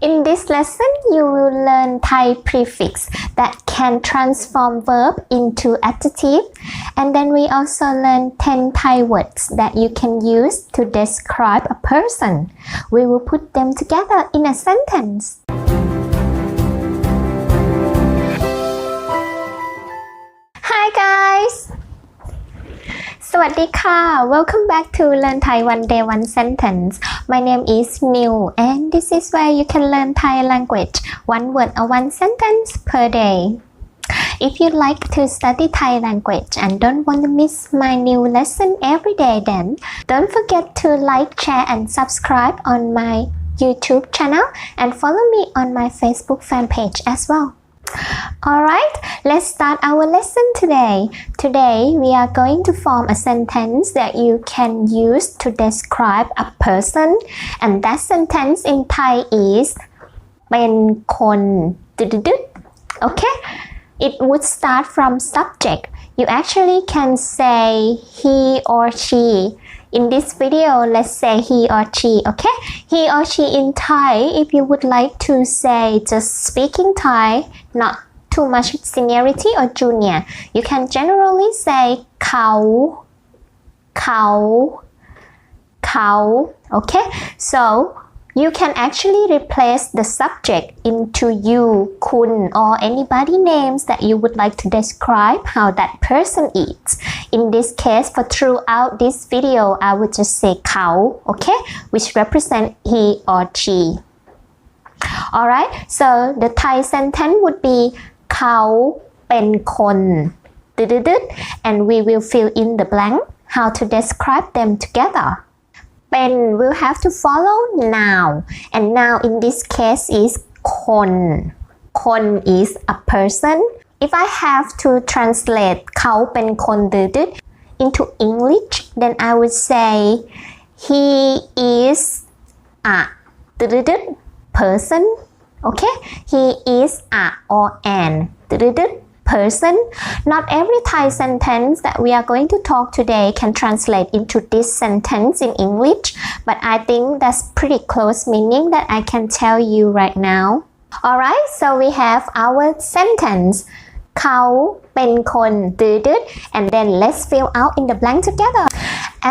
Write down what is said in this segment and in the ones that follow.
In this lesson, you will learn Thai prefix that can transform verb into adjective. And then we also learn 10 Thai words that you can use to describe a person. We will put them together in a sentence. วัสดีค่ะ Welcome back to Learn Thai One Day One Sentence My name is New and this is where you can learn Thai language one word or one sentence per day If you like to study Thai language and don't want to miss my new lesson every day then don't forget to like, share and subscribe on my YouTube channel and follow me on my Facebook fan page as well Alright, let's start our lesson today. Today, we are going to form a sentence that you can use to describe a person, and that sentence in Thai is เป็นคนดึดๆ Okay, it would start from subject. You actually can say he or she. In this video, let's say he or she, okay? He or she in Thai, if you would like to say just speaking Thai, not too much seniority or junior, you can generally say เขาเขาเขา okay? So you can actually replace the subject into you, kun, or anybody names that you would like to describe how that person eats. In this case, for throughout this video, I would just say kao, okay, which represent he or she. Alright, so the Thai sentence would be เขาเป็นคนดึดๆ and we will fill in the blank how to describe them together เป็น will have to follow noun and noun in this case is คนคน is a person if I have to translate เขาเป็นคนดืดๆ into English then I would say he is a ดืดๆ person okay he is a or an ดืดๆ person not every Thai sentence that we are going to talk today can translate into this sentence in English but I think that's pretty close meaning that I can tell you right now alright so we have our sentence เขาเป็นคนดืดๆ and then let's fill out in the blank together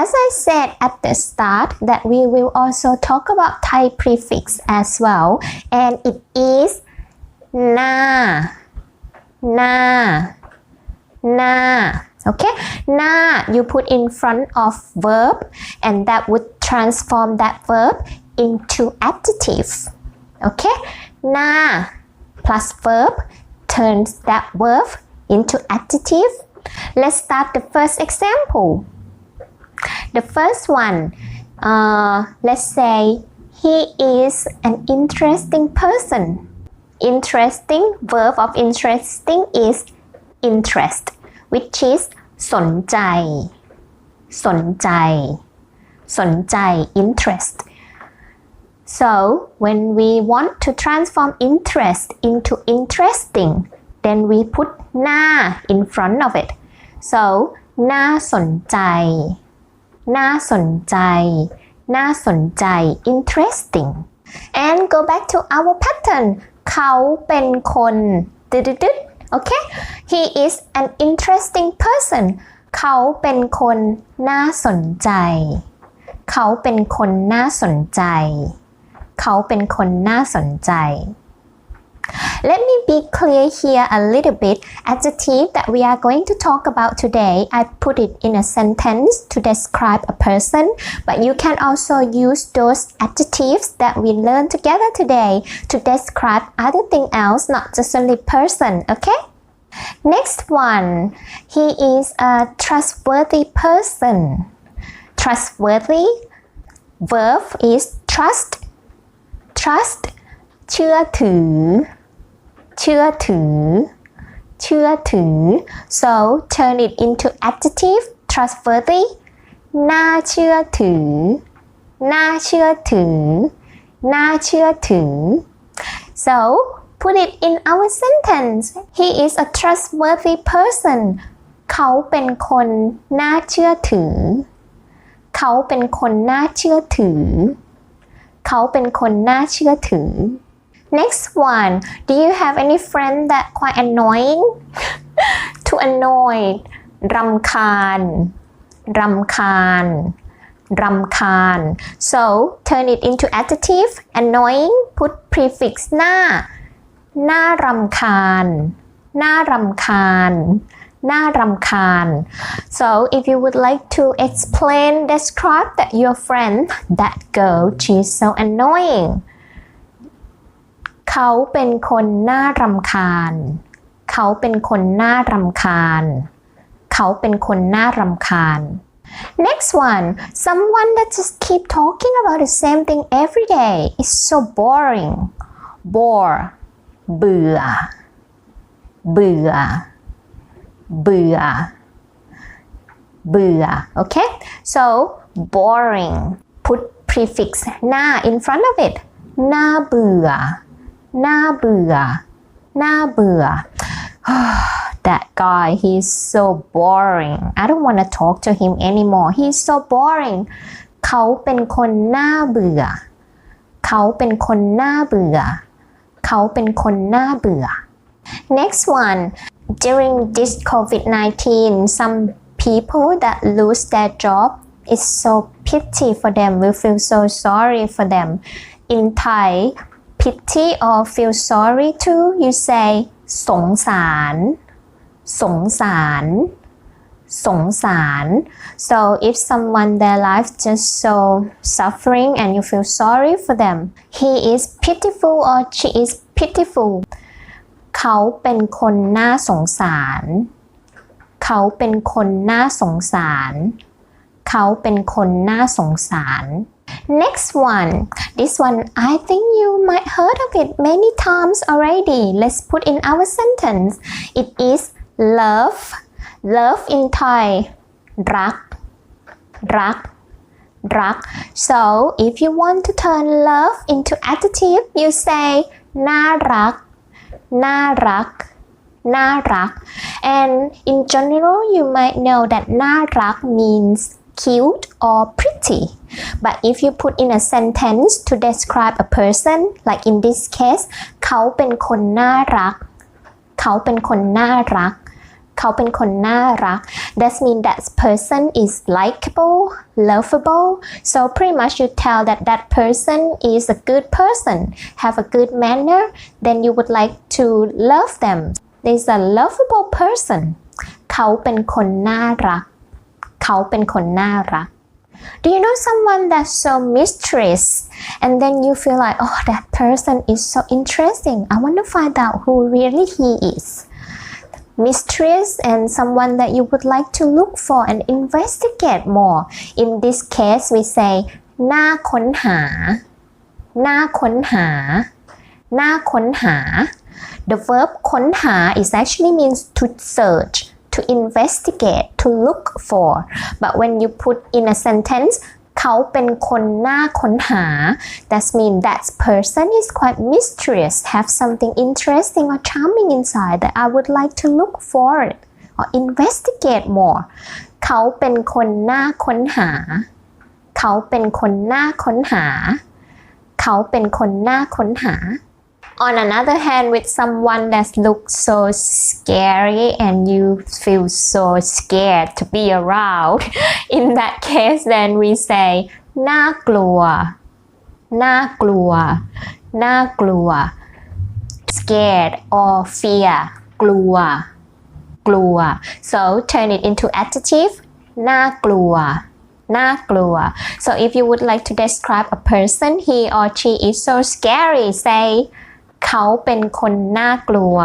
as I said at the start that we will also talk about Thai prefix as well and it is na na na okay na you put in front of verb and that would transform that verb into adjective okay na plus verb turns that verb into adjective let's start the first example the first one uh, let's say he is an interesting person interesting verb of interesting is interest which is สนใจ สนใจ สนใจ interest so when we want to transform interest into interesting then we put หน้า in front of it so น่าสนใจ น่าสนใจ น่าสนใจ interesting and go back to our pattern เขาเป็นคนดึดๆ okay he is an interesting person เขาเป็นคนน่าสนใจ เขาเป็นคนน่าสนใจ เขาเป็นคนน่าสนใจ Let me be clear here a little bit. Adjective that we are going to talk about today, I put it in a sentence to describe a person, but you can also use those adjectives that we learned together today to describe other thing else, not just only person, okay? Next one, he is a trustworthy person. Trustworthy verb is trust. Trust เชื่อถือ เชื่อถือ เชื่อถือ so turn it into adjective trustworthy น่าเชื่อถือ น่าเชื่อถือ น่าเชื่อถือ so put it in our sentence he is a trustworthy person เขาเป็นคนน่าเชื่อถือ เขาเป็นคนน่าเชื่อถือ เขาเป็นคนน่าเชื่อถือ next one do you have any friend that quite annoying to annoy รำคาญ รำคาญ รำคาญ so turn it into adjective annoying put prefix หน้า หน้ารำคาญ หน้ารำคาญ น้ารำคาญ so if you would like to explain describe that your friend that girl she's so annoying เขาเป็นคนน่ารำคาญ เขาเป็นคนน่ารำคาญ เขาเป็นคนน่ารำคาญ Next one someone that just keep talking about the same thing every day is so boring bore เบื่อ เบื่อ เ บื่อ เบื่อ okay so boring put prefix หน้า in front of it หน้าเบื่อ หน้าเบื่อ หน้าเบื่อ that guy he's so boring I don't want to talk to him anymore he's so boring เขาเป็นคนน่าเบื่อ เขาเป็นคนน่าเบื่อ เขาเป็นคนน่าเบื่อ next one during this COVID-19 some people that lose their job it's so pity for them we feel so sorry for them in Thai pity or feel sorry too you say สงสาร สงสาร สงสาร so if someone their life just so suffering and you feel sorry for them he is pitiful or she is pitiful เขาเป็นคนน่าสงสาร เขาเป็นคนน่าสงสาร เขาเป็นคนน่าสงสาร Next one. This one, I think you might heard of it many times already. Let's put in our sentence. It is love. Love in Thai. รักรักรัก So if you want to turn love into adjective, you say น่า รัก น่ารัก น่ารัก and in general you might know that น่ารัก means cute or pretty but if you put in a sentence to describe a person like in this case เขาเป็นคนน่ารัก เขาเป็นคนน่ารัก เขาเป็นคนน่ารัก that means that person is likable lovable so pretty much you tell that that person is a good person have a good manner then you would like to love them is a lovable person เขาเป็นคนน่ารัก เขาเป็นคนน่ารัก Do you know someone that's so mysterious and then you feel like oh that person is so interesting I want to find out who really he is mysterious and someone that you would like to look for and investigate more in this case we say น่าค้นหา น่าค้นหา น่าค้นหา the verb ค้นหา is actually means to search to investigate to look for but when you put in a sentence เขาเป็นคนน่าค้นหา that means that person is quite mysterious have something interesting or charming inside that I would like to look for it or investigate more เขาเป็นคนน่าค้นหา เขาเป็นคนน่าค้นหา เขาเป็นคนน่าค้นหา on another hand with someone that looks so scary and you feel so scared to be around in that case then we say น่ากลัว น่ากลัว น่ากลัว scared or fear กลัว กลัว so turn it into adjective น่ากลัว น่ากลัว so if you would like to describe a person he or she is so scary say เขาเป็นคนน่ากลัว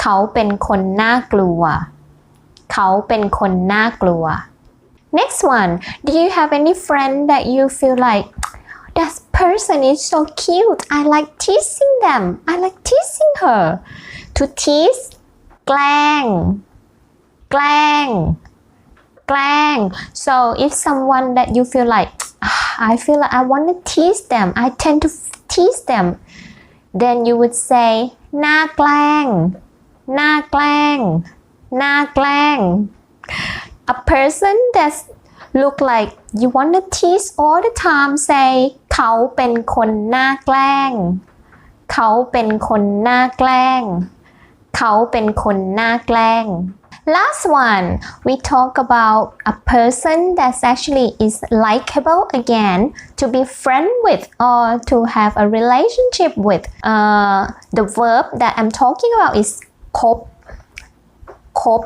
เขาเป็นคนน่ากลัว เขาเป็นคนน่ากลัว next one do you have any friend that you feel like that person is so cute I like teasing them I like teasing her to tease แกล้ง แกล้ง แกล้ง so if someone that you feel like I feel like I want to tease them I tend to tease them then you would say หน้าแกล้ง หน้าแกล้ง หน้าแกล้ง a person that look like you want to tease all the time say เขาเป็นคนหน้าแกล้ง เขาเป็นคนน่าแกล้ง เขาเป็นคนน่าแกล้ง Last one, we talk about a person that actually is likable again to be friend with or to have a relationship with. Uh, the verb that I'm talking about is คบ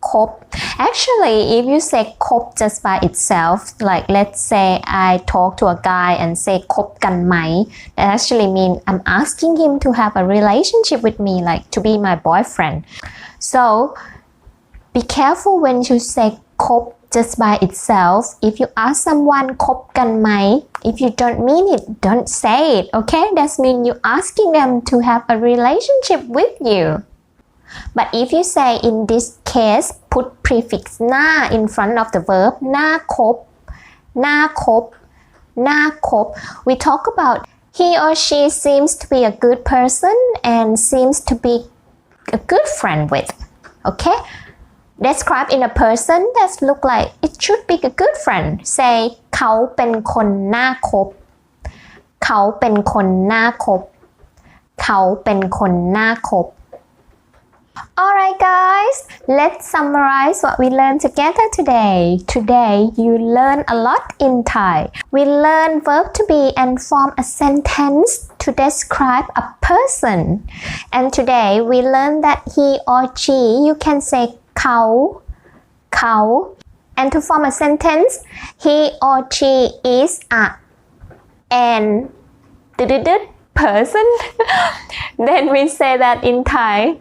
cop actually if you say cop just by itself like let's say i talk to a guy and say cop gan mai that actually mean i'm asking him to have a relationship with me like to be my boyfriend so be careful when you say cop just by itself. If you ask someone kop gan mai, if you don't mean it, don't say it, okay? That means you're asking them to have a relationship with you. But if you say in this case put prefix หน้า in front of the verb หน้าคบ หน้าคบ หน้าคบ we talk about he or she seems to be a good person and seems to be a good friend with okay describe in a person that look like it should be a good friend say เขาเป็นคนน่าคบ เขาเป็นคนน่าคบ เขาเป็นคนน่าคบ Alright guys, let's summarize what we learned together today. Today, you learn a lot in Thai. We learn verb to be and form a sentence to describe a person. And today, we learn that he or she, you can say cow, cow. And to form a sentence, he or she is a an person. then we say that in Thai.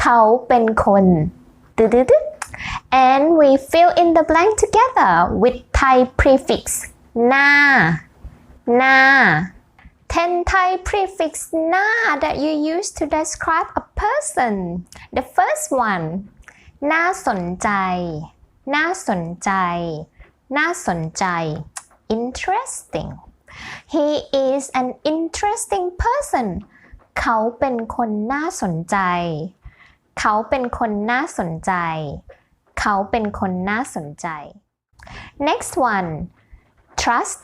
เขาเป็นคนตึ๊ดๆ and we fill in the blank together with Thai prefix หน้า หน้า 10 Thai prefix หน้า that you use to describe a person the first one น่าสนใจ น่าสนใจ น่าสนใจ interesting he is an interesting person เขาเป็นคนน่าสนใจ เขาเป็นคนน่าสนใจ เขาเป็นคนน่าสนใจ next one trust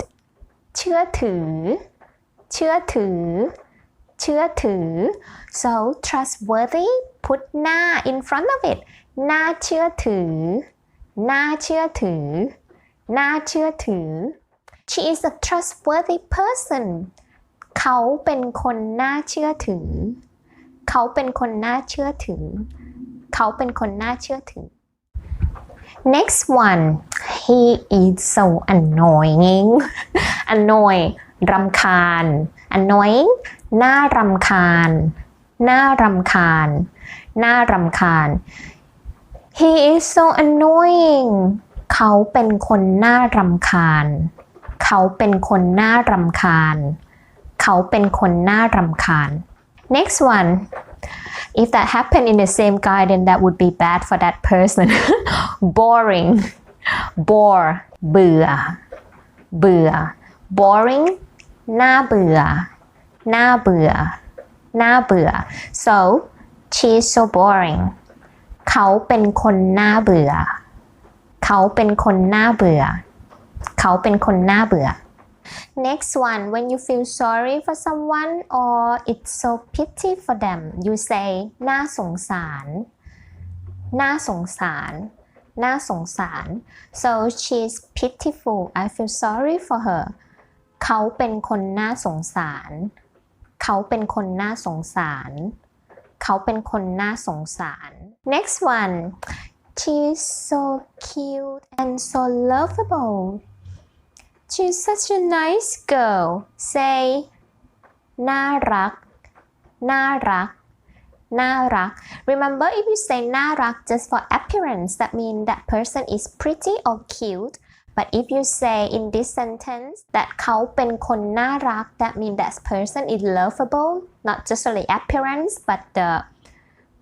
เชื่อถือ เชื่อถือ เชื่อถือ so trustworthy put หน้า in front of it น่าเชื่อถือ น่าเชื่อถือ น่าเชื่อถือ she is a trustworthy person เขาเป็นคนน่าเชื่อถือ เขาเป็นคนน่าเชื่อถือ เขาเป็นคนน่าเชื่อถือ next one he is so annoying annoy รำคาญ annoying น่ารำคาญ น่ารำคาญ น่ารำคาญ he is so annoying เขาเป็นคนน่ารำคาญ เขาเป็นคนน่ารำคาญ เขาเป็นคนน่ารำคาญ next one if that happened in the same guy then that would be bad for that person boring bore เบื่อ เบื่อ boring น่าเบื่อ น่าเบื่อ น่าเบื่อ so she's so boring เขาเป็นคนน่าเบื่อ เขาเป็นคนน่าเบื่อ เขาเป็นคนน่าเบื่อ Next one, when you feel sorry for someone or it's so pity for them, you say น่าสงสาร น่าสงสาร น่าสงสาร so she's pitiful I feel sorry for her เขาเป็นคนน่าสงสาร เขาเป็นคนน่าสงสาร เขาเป็นคนน่าสงสาร next one she's so cute and so lovable she's such a nice girl say น่ารัก น่ารัก น่ารัก remember if you say น่ารัก just for appearance that means that person is pretty or cute but if you say in this sentence that เขาเป็นคนน่ารัก that means that person is lovable not just only appearance but the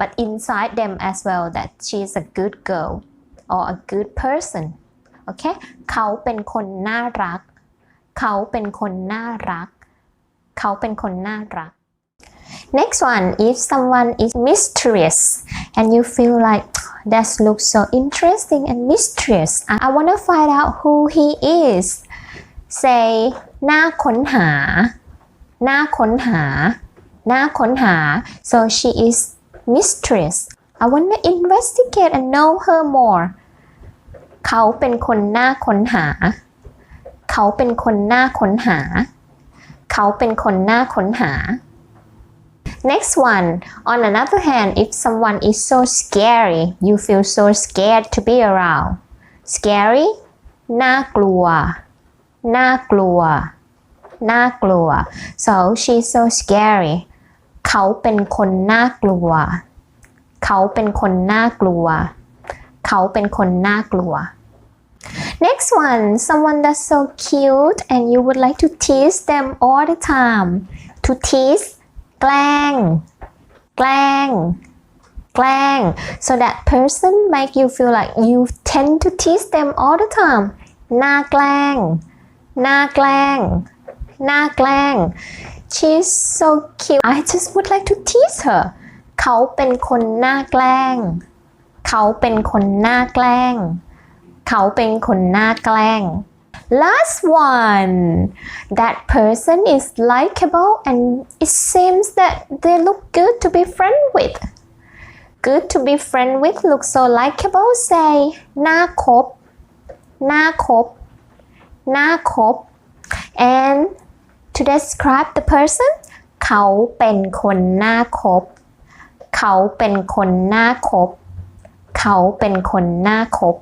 but inside them as well that she is a good girl or a good person โอเคเขาเป็นคนน่ารัก เขาเป็นคนน่ารัก เขาเป็นคนน่ารัก Next one, if someone is mysterious and you feel like that looks so interesting and mysterious, I, want to find out who he is. Say น่าค้นหาน่าค้นหาน่าค้นหา so she is mistress I wanna investigate and know her more เขาเป็นคนน่าค้นหา เขาเป็นคนน่าค้นหา เขาเป็นคนน่าค้นหา Next one on another hand if someone is so scary you feel so scared to be around scary น่ากลัว น่ากลัว น่ากลัว so she's so scary เขาเป็นคนน่ากลัว เขาเป็นคนน่ากลัว เขาเป็นคนน่ากลัว Next one someone that's so cute and you would like to tease them all the time to tease แกล้ง แกล้ง แกล้ง so that person make you feel like you tend to tease them all the time น่าแกล้ง น่าแกล้ง น่าแกล้ง she's so cute I just would like to tease her เขาเป็นคนน่าแกล้ง เขาเป็นคนน่าแกล้ง เขาเป็นคนน่าแกล้ง Last one that person is likable and it seems that they look good to be friend with good to be friend with look so likable say น่าคบน่าคบน่าคบ and to describe the person เขาเป็นคนน่าคบ เขาเป็นคนน่าคบ เขาเป็นคนน่าคบ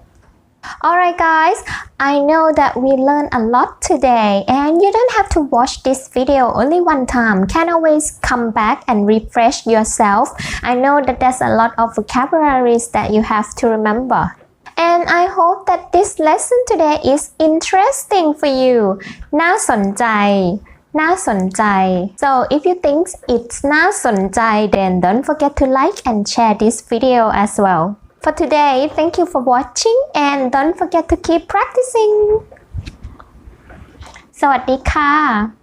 Alright guys, I know that we learned a lot today and you don't have to watch this video only one time. Can always come back and refresh yourself. I know that there's a lot of vocabularies that you have to remember. And I hope that this lesson today is interesting for you น่าสนใจ น่าสนใจ So if you think it's น่าสนใจ then don't forget to like and share this video as well. For today, thank you for watching and don't forget to keep practicing. สวัสดีค่ะ